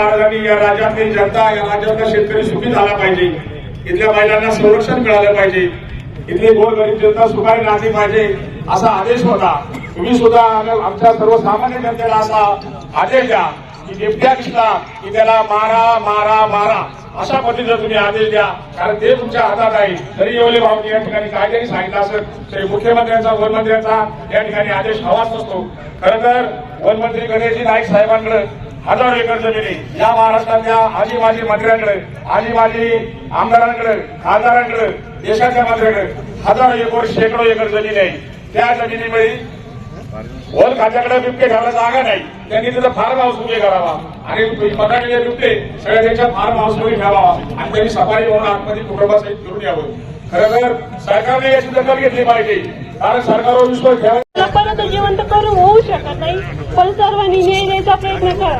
महाराजांनी या राज्यातली जनता या राज्यातला शेतकरी सुखी झाला पाहिजे. इथल्या महिलांना संरक्षण मिळालं पाहिजे. इथली गोरगरीब जनता सुखाने राहली पाहिजे असा आदेश होता. तुम्ही सुद्धा आमच्या सर्वसामान्य जनतेला असा आदेश द्या की बिबट्या दिसला की त्याला मारा मारा मारा. अशा पद्धतीचा तुम्ही आदेश द्या. कारण ते तुमच्या हातात आहे. तरी येवले भाऊनी या ठिकाणी कायद्याने सांगितलं असेल. तरी मुख्यमंत्र्यांचा वनमंत्र्यांचा या ठिकाणी आदेश हवाच नसतो खरं तर वनमंत्री गणेशजी नाईक साहेबांकडे हजारो एकर जमिनी या महाराष्ट्रातल्या आजी माजी मंत्र्यांकडे आजी माजी आमदारांकडे खासदारांकडे देशाच्या मंत्र्यांकडे हजारो एकर शेकडो एकर जमीन आहे. त्या जमिनीमुळे वन खात्याकडे बिबटे घालायला जागा नाही. त्यांनी तिथं फार्म हाऊस उभे करावा. आणि मराठीचे बिबटे सगळ्या त्यांच्या फार्म हाऊसमध्ये ठेवावा. आणि त्यांनी सफारी म्हणून आतमध्ये कुटुंबासहित करून यावं. खरं तर सरकारने याची दखल घेतली पाहिजे. कारण सरकारवर विश्वास घ्यावा जिवंत करून होऊ शकत नाही. पण सर्वांनी न्याय द्यायचा प्रयत्न करा.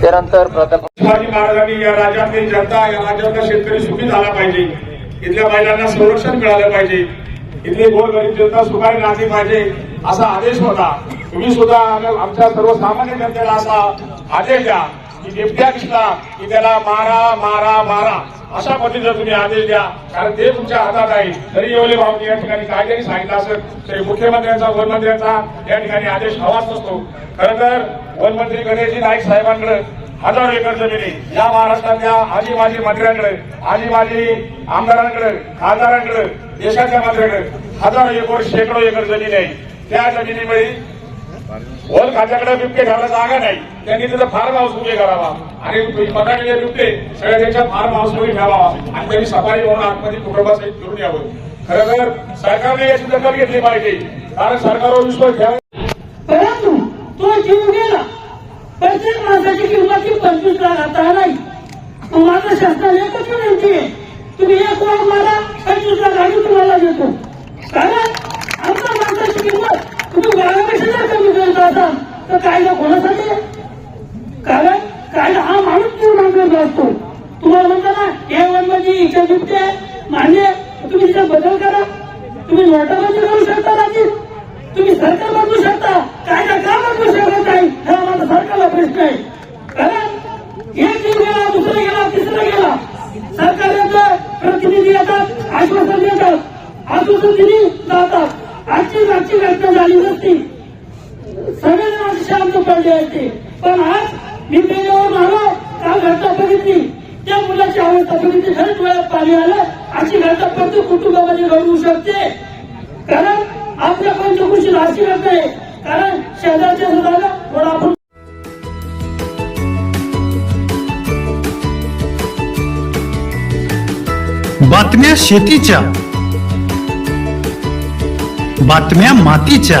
त्यानंतर शिवाजी महाराजांनी या राज्यातली जनता या राज्यातला शेतकरी सुखी झाला पाहिजे. इथल्या महिलांना संरक्षण मिळालं पाहिजे. इथली गोरगरीब जनता सुखाने राहली पाहिजे असा आदेश होता. तुम्ही सुद्धा आमच्या सर्वसामान्य जनतेला असा आदेश द्या. की बिबट्या दिसला की त्याला मारा मारा मारा. अशा पद्धतीचा तुम्ही आदेश द्या. कारण ते तुमच्या हातात आहे. तरी येवले भाऊ या ठिकाणी कायद्याने सांगितलं असेल तरी मुख्यमंत्र्यांचा वनमंत्र्यांचा या ठिकाणी आदेश हवाच नसतो. खरं तर वनमंत्री गणेशजी नाईक साहेबांकडे हजारो एकर जमिनी या महाराष्ट्रातल्या आजी माजी मंत्र्यांकडे आजी माजी आमदारांकडे खासदारांकडे देशाच्या मंत्र्यांकडे हजारो एकर शेकडो एकर जमीन आहे. त्या जमिनीमध्ये वर खात्याकडे बिबटे घालायला जागा नाही. त्यांनी तिथं फार्म हाऊस उभे करावा. आणि मराठीचे बिबटे सगळ्या त्याच्या फार्म हाऊसमध्ये ठेवावा. आणि त्यांनी सफारी म्हणून आतमध्ये कुटुंबासहित फिरून यावं. खरं तर सरकारने याची दखल घेतली पाहिजे. कारण सरकारवर विश्वास ठेवा परंतु तो जीव गेला. प्रत्येक माणसाची किंमत ही पंचवीस लाख आता नाही. माझं शासनाने एकच विनंती आहे. तुम्ही एक लाख मारा पंचवीस लाख आम्ही तुम्हाला देतो कारण आमच्या माणसाची किंमत तुम्ही वाघापेक्षा जर कमी करत असाल तर कायदा कोणासाठी कारण कायदा हा माणूस निर्माण करत असतो तुम्हाला म्हणता ना हे वनमध्ये इच्छा आहे मान्य तुम्ही तिथे बदल करा. तुम्ही नोटाबंदी करू शकता राजीव तुम्ही सरकार बदलू शकता. कायदा का बदलू शकत नाही? हा माझा सरकारला प्रश्न आहे. कारण एक जीव गेला दुसरा गेला तिसरा गेला. सरकारचे प्रतिनिधी येतात आश्वासन देतात. आश्वासन दिली जातात. आजची आजची घटना झाली नसती. शांत पडले पण आज मी त्याच्यावर आलो काल घरचा बघितली त्या मुलाची अवस्था बघितली खरंच वेळात पाणी आलं अशी घरचा प्रत्येक कुटुंबामध्ये घडवू शकते. कारण आपल्या पंचकृषी अशी घटना आहे. कारण शेजारच्या सुद्धा थोडा आपण बातम्या शेतीच्या बातम्या मातीच्या.